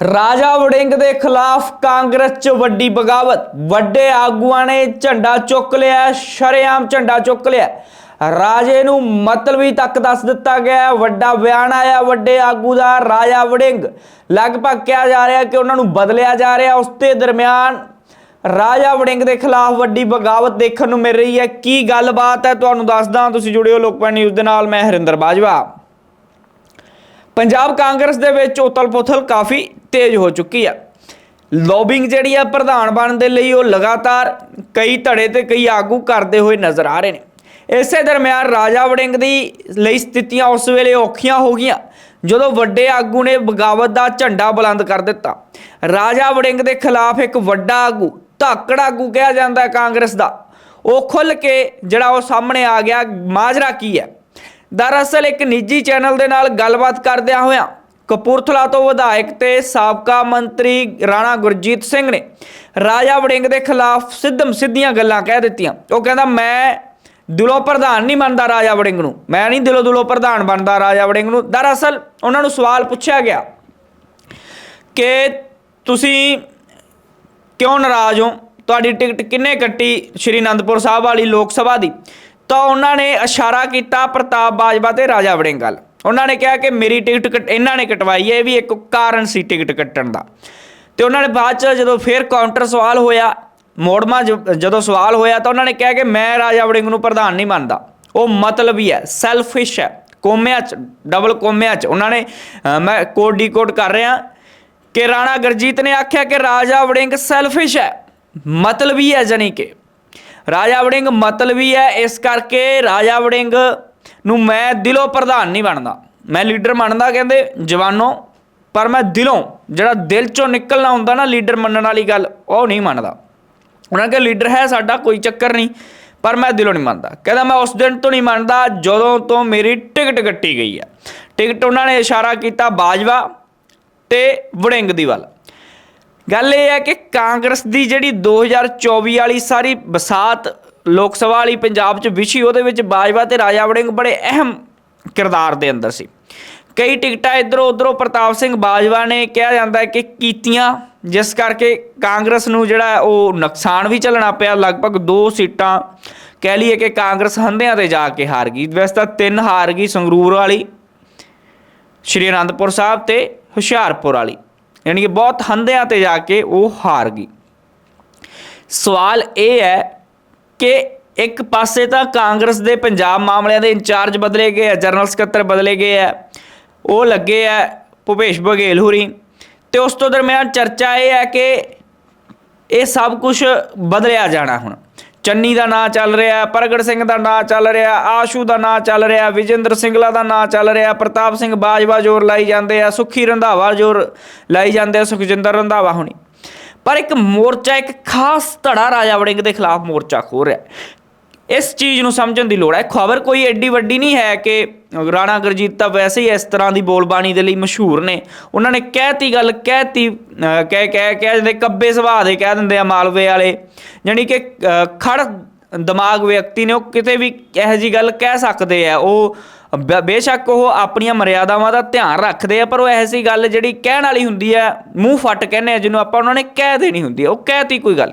ਰਾਜਾ ਵੜਿੰਗ ਦੇ ਖਿਲਾਫ ਕਾਂਗਰਸ 'ਚ ਵੱਡੀ ਬਗਾਵਤ। ਵੱਡੇ ਆਗੂਆਂ ਨੇ ਝੰਡਾ ਚੁੱਕ ਲਿਆ, ਸ਼ਰੇਆਮ ਝੰਡਾ ਚੁੱਕ ਲਿਆ। ਰਾਜੇ ਨੂੰ ਮਤਲਬੀ ਤੱਕ ਦੱਸ ਦਿੱਤਾ ਗਿਆ, ਵੱਡਾ ਬਿਆਨ ਆਇਆ ਵੱਡੇ ਆਗੂ ਦਾ, ਰਾਜਾ ਵੜਿੰਗ। ਲਗਭਗ ਕਿਹਾ ਜਾ ਰਿਹਾ ਕਿ ਉਹਨਾਂ ਨੂੰ ਬਦਲਿਆ ਜਾ ਰਿਹਾ। ਉਸ ਦੇ ਦਰਮਿਆਨ ਰਾਜਾ ਵੜਿੰਗ ਦੇ ਖਿਲਾਫ ਵੱਡੀ ਬਗਾਵਤ ਦੇਖਣ ਨੂੰ ਮਿਲ ਰਹੀ ਹੈ। ਕੀ ਗੱਲਬਾਤ ਹੈ? ਤੁਹਾਨੂੰ ਦੱਸਦਾ ਤੁਸੀਂ ਜੁੜਿਓ ਲੋਕਪਾਲ ਨਿਊਜ਼ ਦੇ ਨਾਲ। ਮੈਂ ਹਰਿੰਦਰ ਬਾਜਵਾ। ਪੰਜਾਬ ਕਾਂਗਰਸ ਦੇ ਵਿੱਚ ਉਥਲ-ਪੁਥਲ ਕਾਫੀ ਤੇਜ਼ ਹੋ ਚੁੱਕੀ ਹੈ ਲੌਬਿੰਗ ਜਿਹੜੀ ਆ ਪ੍ਰਧਾਨ ਬਣਨ ਦੇ ਲਈ ਉਹ ਲਗਾਤਾਰ ਕਈ ਧੜੇ ਤੇ ਕਈ ਆਗੂ ਕਰਦੇ ਹੋਏ ਨਜ਼ਰ ਆ ਰਹੇ ਨੇ। ਇਸੇ ਦਰਮਿਆਨ ਰਾਜਾ ਵੜਿੰਗ ਦੀ ਲਈ ਸਥਿਤੀਆਂ ਉਸ ਵੇਲੇ ਔਖੀਆਂ ਹੋ ਗਈਆਂ, ਜਦੋਂ ਵੱਡੇ ਆਗੂ ਨੇ ਬਗਾਵਤ ਦਾ ਝੰਡਾ ਬੁਲੰਦ ਕਰ ਦਿੱਤਾ। ਰਾਜਾ ਵੜਿੰਗ ਦੇ ਖਿਲਾਫ ਇੱਕ ਵੱਡਾ ਆਗੂ, ਧਾਕੜ ਆਗੂ ਕਿਹਾ ਜਾਂਦਾ ਹੈ ਕਾਂਗਰਸ ਦਾ। ਉਹ ਖੁੱਲ ਕੇ ਜਿਹੜਾ ਉਹ ਸਾਹਮਣੇ ਆ ਗਿਆ, ਮਾਜਰਾ ਕੀ ਹੈ? ਦਰਅਸਲ ਇੱਕ ਨਿੱਜੀ ਚੈਨਲ ਦੇ ਨਾਲ ਗੱਲਬਾਤ ਕਰਦਿਆਂ ਹੋਇਆਂ ਕਪੂਰਥਲਾ ਤੋਂ ਵਿਧਾਇਕ ਤੇ ਸਾਬਕਾ ਮੰਤਰੀ ਰਾਣਾ ਗੁਰਜੀਤ ਸਿੰਘ ਨੇ ਰਾਜਾ ਵੜਿੰਗ ਦੇ ਖਿਲਾਫ ਸਿੱਧਮ ਸਿੱਧੀਆਂ ਗੱਲਾਂ ਕਹਿ ਦਿੱਤੀਆਂ। ਉਹ ਕਹਿੰਦਾ, ਮੈਂ ਦਿਲੋਂ ਪ੍ਰਧਾਨ ਨਹੀਂ ਮੰਨਦਾ ਰਾਜਾ ਵੜਿੰਗ ਨੂੰ। ਮੈਂ ਨਹੀਂ ਦਿਲੋਂ ਦਿਲੋਂ ਪ੍ਰਧਾਨ ਬਣਦਾ ਰਾਜਾ ਵੜਿੰਗ ਨੂੰ। ਦਰਅਸਲ ਉਹਨਾਂ ਨੂੰ ਸਵਾਲ ਪੁੱਛਿਆ ਗਿਆ ਕਿ ਤੁਸੀਂ ਕਿਉਂ ਨਾਰਾਜ਼ ਹੋ? ਤੁਹਾਡੀ ਟਿਕਟ ਕਿੰਨੇ ਕੱਟੀ ਸ਼੍ਰੀ ਅਨੰਦਪੁਰ ਸਾਹਿਬ ਵਾਲੀ ਲੋਕ ਸਭਾ ਦੀ? ਤਾਂ ਉਹਨਾਂ ਨੇ ਇਸ਼ਾਰਾ ਕੀਤਾ ਪ੍ਰਤਾਪ ਬਾਜਵਾ ਤੇ ਰਾਜਾ ਵੜਿੰਗ ਵੱਲ। ਉਹਨਾਂ ਨੇ ਕਿਹਾ ਕਿ ਮੇਰੀ ਟਿਕਟ ਕੱਟ- ਇਹਨਾਂ ਨੇ ਕਟਵਾਈ ਹੈ, ਇਹ ਵੀ ਇੱਕ ਕਾਰਨ ਸੀ ਟਿਕਟ ਕੱਟਣ ਦਾ। ਤੇ ਉਹਨਾਂ ਨੇ ਬਾਅਦ ਚ ਜਦੋਂ ਫੇਰ ਕਾਊਂਟਰ ਸਵਾਲ ਹੋਇਆ, ਮੋੜਮਾ ਜਦੋਂ ਸਵਾਲ ਹੋਇਆ ਤਾਂ ਉਹਨਾਂ ਨੇ ਕਿਹਾ ਕਿ ਮੈਂ ਰਾਜਾ ਵੜਿੰਗ ਨੂੰ ਪ੍ਰਧਾਨ ਨਹੀਂ ਮੰਨਦਾ। ਉਹ ਮਤਲਬ ਹੀ ਹੈ ਸੈਲਫਿਸ਼ ਹੈ, ਕੋਮਿਆਂ ਚ ਡਬਲ ਕੋਮਿਆਂ ਚ। ਉਹਨਾਂ ਨੇ ਮੈਂ ਕੋਡ ਡੀ ਕੋਡ ਕਰ ਰਿਹਾ ਕਿ ਰਾਣਾ ਗੁਰਜੀਤ ਨੇ ਆਖਿਆ ਕਿ ਰਾਜਾ ਵੜਿੰਗ ਸੈਲਫਿਸ਼ ਹੈ, ਮਤਲਬੀ ਹੈ ਜਾਨੀ ਕਿ। ਰਾਜਾ ਵੜਿੰਗ ਮਤਲਬੀ ਹੈ, ਇਸ ਕਰਕੇ ਰਾਜਾ ਵੜਿੰਗ ਨੂੰ ਮੈਂ ਦਿਲੋਂ ਪ੍ਰਧਾਨ ਨਹੀਂ ਬਣਦਾ। ਮੈਂ ਲੀਡਰ ਮੰਨਦਾ ਕਹਿੰਦੇ, ਜਵਾਨੋ, ਪਰ ਮੈਂ ਦਿਲੋਂ, ਜਿਹੜਾ ਦਿਲ ਚੋਂ ਨਿਕਲਣਾ ਹੁੰਦਾ ਨਾ ਲੀਡਰ ਮੰਨਣ ਵਾਲੀ ਗੱਲ, ਉਹ ਨਹੀਂ ਮੰਨਦਾ। ਉਹਨਾਂ ਕਿ ਲੀਡਰ ਹੈ ਸਾਡਾ, ਕੋਈ ਚੱਕਰ ਨਹੀਂ, ਪਰ ਮੈਂ ਦਿਲੋਂ ਨਹੀਂ ਮੰਨਦਾ। ਕਹਿੰਦਾ, ਮੈਂ ਉਸ ਦਿਨ ਤੋਂ ਨਹੀਂ ਮੰਨਦਾ, ਜਦੋਂ ਤੋਂ ਮੇਰੀ ਟਿਕਟ ਕੱਟੀ ਗਈ ਹੈ। ਟਿਕਟ ਉਹਨਾਂ ਨੇ ਇਸ਼ਾਰਾ ਕੀਤਾ ਬਾਜਵਾ ਤੇ ਵੜਿੰਗ ਦੀ ਵੱਲ। ਗੱਲ ਇਹ ਹੈ ਕਿ ਕਾਂਗਰਸ ਦੀ ਜਿਹੜੀ 2024 ਵਾਲੀ ਸਾਰੀ ਬਸਾਤ ਲੋਕ ਸਭਾ ਵਾਲੀ ਪੰਜਾਬ 'ਚ ਵਿਸ਼ੀ ਉਹਦੇ ਵਿੱਚ ਬਾਜਵਾ ਤੇ ਰਾਜਾ ਵੜਿੰਗ ਬੜੇ ਅਹਿਮ ਕਿਰਦਾਰ ਦੇ ਅੰਦਰ ਸੀ। ਕਈ ਟਿਕਟਾਂ ਇਧਰੋਂ ਉਧਰੋਂ ਪ੍ਰਤਾਪ ਸਿੰਘ ਬਾਜਵਾ ਨੇ ਕਿਹਾ ਜਾਂਦਾ ਹੈ ਕਿ ਕੀਤੀਆਂ, ਜਿਸ ਕਰਕੇ ਕਾਂਗਰਸ ਨੂੰ ਜਿਹੜਾ ਉਹ ਨੁਕਸਾਨ ਵੀ ਝੱਲਣਾ ਪਿਆ। ਲਗਭਗ 2 ਸੀਟਾਂ ਕਹਿ ਲਈਏ ਕਿ ਕਾਂਗਰਸ ਹੰਦਿਆਂ ਤੇ ਜਾ ਕੇ ਹਾਰ ਗਈ। ਵੈਸੇ ਤਾਂ ਤਿੰਨ ਹਾਰ ਗਈ ਸੰਗਰੂਰ ਵਾਲੀ, ਸ਼੍ਰੀ ਅਨੰਦਪੁਰ ਸਾਹਿਬ ਤੇ ਹੁਸ਼ਿਆਰਪੁਰ ਵਾਲੀ। ਯਾਨੀ ਕਿ ਬਹੁਤ ਹੰਦਿਆਂ ਤੇ ਜਾ ਕੇ ਉਹ ਹਾਰ ਗਈ। ਸਵਾਲ ਇਹ ਹੈ ਕਿ ਇੱਕ ਪਾਸੇ ਤਾਂ ਕਾਂਗਰਸ ਦੇ ਪੰਜਾਬ ਮਾਮਲਿਆਂ ਦੇ ਇੰਚਾਰਜ ਬਦਲੇ ਗਏ ਆ, ਜਨਰਲ ਸਕੱਤਰ ਬਦਲੇ ਗਏ ਆ, ਉਹ ਲੱਗੇ ਆ ਭੁਪੇਸ਼ ਬਘੇਲ ਹੋਰੀ। ਤੇ ਉਸ ਤੋਂ ਦਰਮਿਆਨ ਚਰਚਾ ਇਹ ਹੈ ਕਿ ਇਹ ਸਭ ਕੁਝ ਬਦਲਿਆ ਜਾਣਾ ਹੁਣ। ਚੰਨੀ ਦਾ ਨਾਂ ਚੱਲ ਰਿਹਾ, ਪ੍ਰਗਟ ਸਿੰਘ ਦਾ ਨਾਂ ਚੱਲ ਰਿਹਾ, ਆਸ਼ੂ ਦਾ ਨਾਂ ਚੱਲ ਰਿਹਾ, ਵਿਜੇਂਦਰ ਸਿੰਘਲਾ ਦਾ ਨਾਂ ਚੱਲ ਰਿਹਾ, ਪ੍ਰਤਾਪ ਸਿੰਘ ਬਾਜਵਾ ਜ਼ੋਰ ਲਾਈ ਜਾਂਦੇ ਆ, ਸੁਖੀ ਰੰਧਾਵਾ ਜ਼ੋਰ ਲਾਈ ਜਾਂਦੇ ਆ, ਸੁਖਜਿੰਦਰ ਰੰਧਾਵਾ ਹੁਣੀ। ਪਰ ਇੱਕ ਮੋਰਚਾ, ਇੱਕ ਖਾਸ ਧੜਾ ਰਾਜਾ ਵੜਿੰਗ ਦੇ ਖਿਲਾਫ ਮੋਰਚਾ ਖੋ ਰਿਹਾ ਹੈ। ਇਸ ਚੀਜ਼ ਨੂੰ ਸਮਝਣ ਦੀ ਲੋੜ ਹੈ। ਖਬਰ ਕੋਈ ਐਡੀ ਵੱਡੀ ਨਹੀਂ ਹੈ ਕਿ ਰਾਣਾ ਗੁਰਜੀਤ ਤਾਂ ਵੈਸੇ ਹੀ ਇਸ ਤਰ੍ਹਾਂ ਦੀ ਬੋਲਬਾਣੀ ਦੇ ਲਈ ਮਸ਼ਹੂਰ ਨੇ। ਉਹਨਾਂ ਨੇ ਕਹਿਤੀ ਗੱਲ, ਕਹਿਤੀ, ਅਹ ਕਹਿ ਕਹਿ ਕਹਿ ਦਿੰਦੇ, ਕੱਬੇ ਸੁਭਾਅ ਦੇ ਕਹਿ ਦਿੰਦੇ ਆ ਮਾਲਵੇ ਵਾਲੇ। ਯਾਨੀ ਕਿ ਖੜ ਦਿਮਾਗ ਵਿਅਕਤੀ ਨੇ, ਉਹ ਕਿਤੇ ਵੀ ਇਹੋ ਜੀ ਗੱਲ ਕਹਿ ਸਕਦੇ ਆ। ਉਹ ਬੇਸ਼ੱਕ ਉਹ ਆਪਣੀਆਂ ਮਰਿਆਦਾਵਾਂ ਦਾ ਧਿਆਨ ਰੱਖਦੇ ਆ, ਪਰ ਉਹ ਐਸੀ ਗੱਲ ਜਿਹੜੀ ਕਹਿਣ ਵਾਲੀ ਹੁੰਦੀ ਆ ਮੂੰਹ ਫੱਟ ਕਹਿੰਦੇ ਆ, ਜਿਹਨੂੰ ਆਪਾਂ ਉਹਨਾਂ ਨੇ ਕਹਿ ਦੇਣੀ ਹੁੰਦੀ ਆ ਉਹ ਕਹਿਤੀ ਕੋਈ ਗੱਲ।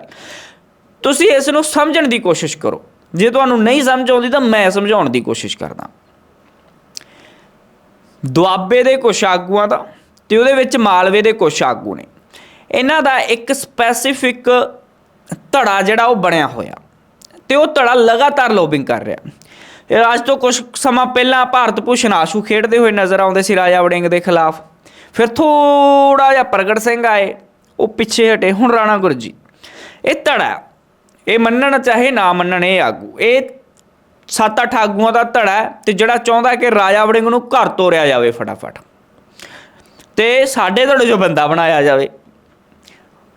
ਤੁਸੀਂ ਇਸ ਨੂੰ ਸਮਝਣ ਦੀ ਕੋਸ਼ਿਸ਼ ਕਰੋ। ਜੇ ਤੁਹਾਨੂੰ ਨਹੀਂ ਸਮਝ ਆਉਂਦੀ ਤਾਂ ਮੈਂ ਸਮਝਾਉਣ ਦੀ ਕੋਸ਼ਿਸ਼ ਕਰਦਾ। ਦੁਆਬੇ ਦੇ ਕੁਛ ਆਗੂਆਂ ਦਾ ਤੇ ਉਹਦੇ ਵਿੱਚ ਮਾਲਵੇ ਦੇ ਕੁਛ ਆਗੂ ਨੇ। ਇਹਨਾਂ ਦਾ ਇੱਕ ਸਪੈਸੀਫਿਕ ਧੜਾ ਜਿਹੜਾ ਉਹ ਬਣਿਆ ਹੋਇਆ। ਤੇ ਉਹ ਧੜਾ ਲਗਾਤਾਰ ਲੋਬਿੰਗ ਕਰ ਰਿਹਾ। ਇਹ ਅੱਜ ਤੋਂ ਕੁਝ ਸਮਾਂ ਪਹਿਲਾਂ ਭਾਰਤ ਭੂਸ਼ਣ ਆਸ਼ੂ ਖੇਡਦੇ ਹੋਏ ਨਜ਼ਰ ਆਉਂਦੇ ਸੀ ਰਾਜਾ ਵੜਿੰਗ ਦੇ ਖਿਲਾਫ। ਫਿਰ ਥੋੜਾ ਜਿਹਾ ਪ੍ਰਗਟ ਸਿੰਘ ਆਏ, ਉਹ ਪਿੱਛੇ ਹਟੇ, ਹੁਣ ਰਾਣਾ ਗੁਰਜੀ। ਇਹ ਧੜਾ ਇਹ ਮੰਨਣ ਚਾਹੇ ਨਾ ਮੰਨਣ, ਇਹ ਆਗੂ। ਇਹ ਸੱਤ ਅੱਠ ਆਗੂਆਂ ਦਾ ਧੜਾ ਹੈ ਤੇ ਜਿਹੜਾ ਚਾਹੁੰਦਾ ਕਿ ਰਾਜਾ ਵੜਿੰਗ ਨੂੰ ਘਰ ਤੋਰਿਆ ਜਾਵੇ ਫਟਾਫਟ। ਤੇ ਸਾਡੇ ਧੜੇ ਜੋ ਬੰਦਾ ਬਣਾਇਆ ਜਾਵੇ।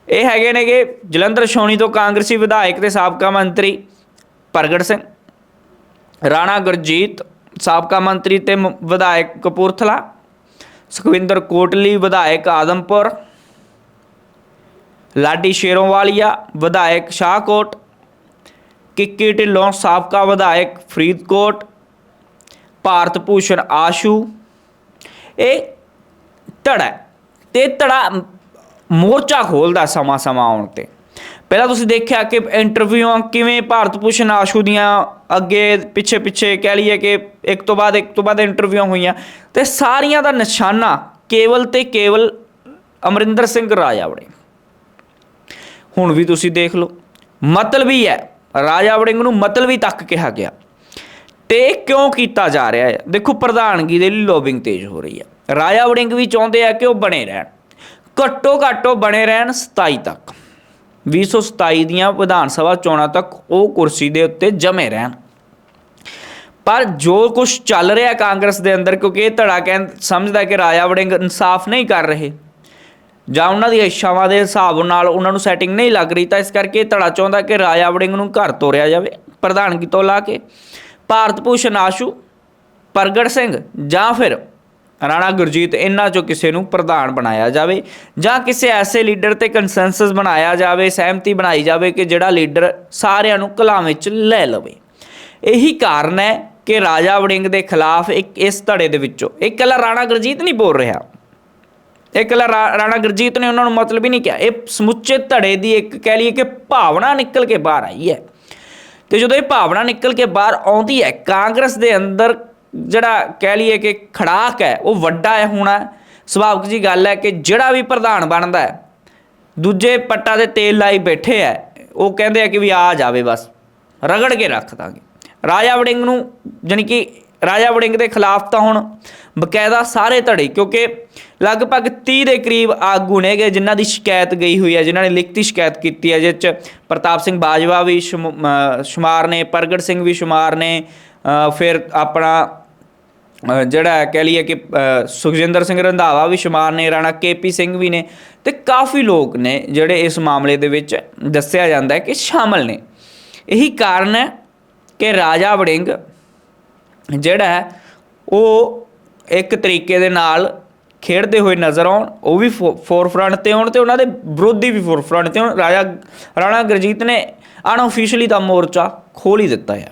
ਇਹ ਹੈਗੇ ਨੇਗੇ ਜਲੰਧਰ ਛਾਉਣੀ ਤੋਂ ਕਾਂਗਰਸੀ ਵਿਧਾਇਕ ਤੇ ਸਾਬਕਾ ਮੰਤਰੀ ਪ੍ਰਗਟ ਸਿੰਘ। ਰਾਣਾ ਗੁਰਜੀਤ, ਸਾਬਕਾ ਮੰਤਰੀ ਤੇ ਮ- ਵਿਧਾਇਕ ਕਪੂਰਥਲਾ, ਸੁਖਵਿੰਦਰ ਕੋਟਲੀ, ਵਿਧਾਇਕ ਆਦਮਪੁਰ, ਲਾਡੀ ਸ਼ੇਰੋਵਾਲੀਆ, ਵਿਧਾਇਕ ਸ਼ਾਹਕੋਟ, ਕਿੱਕੀ ਢਿੱਲੋਂ, ਸਾਬਕਾ ਵਿਧਾਇਕ ਫਰੀਦਕੋਟ, ਭਾਰਤ ਭੂਸ਼ਣ ਆਸ਼ੂ ਇਹ ਧੜਾ ਹੈ। ਤੇ ਧੜਾ ਮੋਰਚਾ ਖੋਲਦਾ ਸਮਾਂ ਸਮਾਂ ਆਉਣ ਤੇ ਪਹਿਲਾਂ ਤੁਸੀਂ ਦੇਖਿਆ ਕਿ ਇੰਟਰਵਿਊਆਂ ਕਿਵੇਂ ਭਾਰਤ ਭੂਸ਼ਣ ਆਸ਼ੂ ਦੀਆਂ ਅੱਗੇ ਪਿੱਛੇ ਪਿੱਛੇ ਕਹਿ ਲਈਏ ਕਿ ਇੱਕ ਤੋਂ ਬਾਅਦ ਇੱਕ ਤੋਂ ਬਾਅਦ ਇੰਟਰਵਿਊਆਂ ਹੋਈਆਂ। ਤੇ ਸਾਰੀਆਂ ਦਾ ਨਿਸ਼ਾਨਾ ਕੇਵਲ ਤੇ ਕੇਵਲ ਅਮਰਿੰਦਰ ਸਿੰਘ ਰਾਜਾ ਵੜੇ ਹੁਣ ਵੀ ਤੁਸੀਂ ਦੇਖ ਲਓ, ਮਤਲਬ ਮਤਲਬੀ ਹੈ, ਰਾਜਾ ਵੜਿੰਗ ਨੂੰ ਮਤਲਬੀ ਤੱਕ ਕਿਹਾ ਗਿਆ। ਤੇ ਕਿਉਂ ਕੀਤਾ ਜਾ ਰਿਹਾ ਹੈ? ਦੇਖੋ, ਪ੍ਰਧਾਨਗੀ ਦੇ ਲਈ ਲੋਬਿੰਗ ਤੇਜ਼ ਹੋ ਰਹੀ ਹੈ। ਰਾਜਾ ਵੜਿੰਗ ਵੀ ਚਾਹੁੰਦੇ ਆ ਕਿ ਉਹ ਬਣੇ ਰਹਿਣ। ਘੱਟੋ ਘੱਟ ਉਹ ਬਣੇ ਰਹਿਣ 27 ਤੱਕ। 2027 ਦੀਆਂ ਵਿਧਾਨ ਸਭਾ ਚੋਣਾਂ ਤੱਕ ਉਹ ਕੁਰਸੀ ਦੇ ਉੱਤੇ ਜਮੇ ਰਹਿਣ। ਪਰ ਜੋ ਕੁਝ ਚੱਲ ਰਿਹਾ ਕਾਂਗਰਸ ਦੇ ਅੰਦਰ, ਕਿਉਂਕਿ ਇਹ ਧੜਾ ਕਹਿੰ ਸਮਝਦਾ ਕਿ ਰਾਜਾ ਵੜਿੰਗ ਇਨਸਾਫ ਨਹੀਂ ਕਰ ਰਹੇ। ਜਾਂ ਉਹਨਾਂ ਦੀਆਂ ਇੱਛਾਵਾਂ ਦੇ ਹਿਸਾਬ ਨਾਲ ਉਹਨਾਂ ਨੂੰ ਸੈਟਿੰਗ ਨਹੀਂ ਲੱਗ ਰਹੀ, ਤਾਂ ਇਸ ਕਰਕੇ ਇਹ ਧੜਾ ਚਾਹੁੰਦਾ ਕਿ ਰਾਜਾ ਵੜਿੰਗ ਨੂੰ ਘਰ ਤੋਰਿਆ ਜਾਵੇ, ਪ੍ਰਧਾਨਗੀ ਤੋਂ ਲਾ ਕੇ। ਭਾਰਤ ਭੂਸ਼ਣ ਆਸ਼ੂ, ਪ੍ਰਗਟ ਸਿੰਘ ਜਾਂ ਫਿਰ ਰਾਣਾ ਗੁਰਜੀਤ ਇਹਨਾਂ ਚੋਂ ਕਿਸੇ ਨੂੰ ਪ੍ਰਧਾਨ ਬਣਾਇਆ ਜਾਵੇ ਜਾਂ ਕਿਸੇ ਐਸੇ ਲੀਡਰ ਤੇ ਕੰਸੈਂਸਸ ਬਣਾਇਆ ਜਾਵੇ, ਸਹਿਮਤੀ ਬਣਾਈ ਜਾਵੇ ਕਿ ਜਿਹੜਾ ਲੀਡਰ ਸਾਰਿਆਂ ਨੂੰ ਕਲਾਂ ਵਿੱਚ ਲੈ ਲਵੇ। ਇਹੀ ਕਾਰਨ ਹੈ ਕਿ ਰਾਜਾ ਵੜਿੰਗ ਦੇ ਖਿਲਾਫ ਇੱਕ ਇਸ ਧੜੇ ਦੇ ਵਿੱਚੋਂ ਇੱਕ ਇਕੱਲਾ ਰਾਣਾ ਗੁਰਜੀਤ ਨਹੀਂ ਬੋਲ ਰਿਹਾ। ਇਹ ਇਕੱਲਾ ਰਾਣਾ ਗੁਰਜੀਤ ਨੇ ਉਹਨਾਂ ਨੂੰ ਮਤਲਬ ਹੀ ਨਹੀਂ ਕਿਹਾ। ਇਹ ਸਮੁੱਚੇ ਧੜੇ ਦੀ ਇੱਕ ਕਹਿ ਲਈਏ ਕਿ ਭਾਵਨਾ ਨਿਕਲ ਕੇ ਬਾਹਰ ਆਈ ਹੈ। ਤੇ ਜਦੋਂ ਇਹ ਭਾਵਨਾ ਨਿਕਲ ਕੇ ਬਾਹਰ ਆਉਂਦੀ ਹੈ, ਕਾਂਗਰਸ ਦੇ ਅੰਦਰ ਜਿਹੜਾ ਕਹਿ ਲਈਏ ਕਿ ਖੜਾਕ ਹੈ, ਉਹ ਵੱਡਾ ਹੈ ਹੋਣਾ। ਸੁਭਾਵਿਕ ਜੀ ਗੱਲ ਹੈ ਕਿ ਜਿਹੜਾ ਵੀ ਪ੍ਰਧਾਨ ਬਣਦਾ ਹੈ, ਦੂਜੇ ਪੱਟਾ ਦੇ ਤੇਲ ਲਾਈ ਬੈਠੇ ਆ ਉਹ ਕਹਿੰਦੇ ਆ ਕਿ ਵੀ ਆ ਜਾਵੇ ਬਸ, ਰਗੜ ਕੇ ਰੱਖ ਦਾਂਗੇ। ਰਾਜਾ ਵੜਿੰਗ ਨੂੰ ਜਾਣੀ ਕਿ ਰਾਜਾ ਵੜਿੰਗ ਦੇ ਖਿਲਾਫ ਤਾਂ ਹੁਣ ਬਕਾਇਦਾ ਸਾਰੇ ਧੜੇ, ਕਿਉਂਕਿ ਲਗਭਗ 30 ਦੇ ਕਰੀਬ ਆਗੂ ਨੇਗੇ, ਜਿਨ੍ਹਾਂ ਦੀ ਸ਼ਿਕਾਇਤ ਗਈ ਹੋਈ ਹੈ, ਜਿਨ੍ਹਾਂ ਨੇ ਲਿਖਤੀ ਸ਼ਿਕਾਇਤ ਕੀਤੀ ਹੈ, ਜਿਸ ਚ ਪ੍ਰਤਾਪ ਸਿੰਘ ਬਾਜਵਾ ਵੀ ਸ਼ੁਮ- ਸ਼ੁਮਾਰ ਨੇ, ਪ੍ਰਗਟ ਸਿੰਘ ਵੀ ਸ਼ੁਮਾਰ ਨੇ ਫਿਰ ਆਪਣਾ ਜਿਹੜਾ ਕਹਿ ਲਈਏ ਕਿ ਸੁਖਜਿੰਦਰ ਸਿੰਘ ਰੰਧਾਵਾ ਵੀ ਸ਼ੁਮਾਰ ਨੇ, ਰਾਣਾ ਕੇਪੀ ਸਿੰਘ ਵੀ ਨੇ ਤੇ ਕਾਫੀ ਲੋਕ ਨੇ ਜਿਹੜੇ ਇਸ ਮਾਮਲੇ ਦੇ ਵਿੱਚ ਦੱਸਿਆ ਜਾਂਦਾ ਹੈ ਕਿ ਸ਼ਾਮਲ ਨੇ। ਇਹੀ ਕਾਰਨ ਹੈ ਕਿ ਰਾਜਾ ਵੜਿੰਗ ਜਿਹੜਾ ਹੈ, ਉਹ ਇੱਕ ਤਰੀਕੇ ਦੇ ਨਾਲ ਖੇਡਦੇ ਹੋਏ ਨਜ਼ਰ ਆਉਣ, ਉਹ ਵੀ ਫੋਰਫਰੰਟ ਤੇ ਆਉਣ ਤੇ ਉਹਨਾਂ ਦੇ ਵਿਰੋਧੀ ਵੀ ਫੋਰਫਰੰਟ ਤੇ ਆਉਣ। ਰਾਜਾ, ਰਾਣਾ ਗੁਰਜੀਤ ਨੇ ਅਨਆਫੀਸ਼ੀਅਲੀ ਦਾ ਮੋਰਚਾ ਖੋਲ ਹੀ ਦਿੱਤਾ ਹੈ।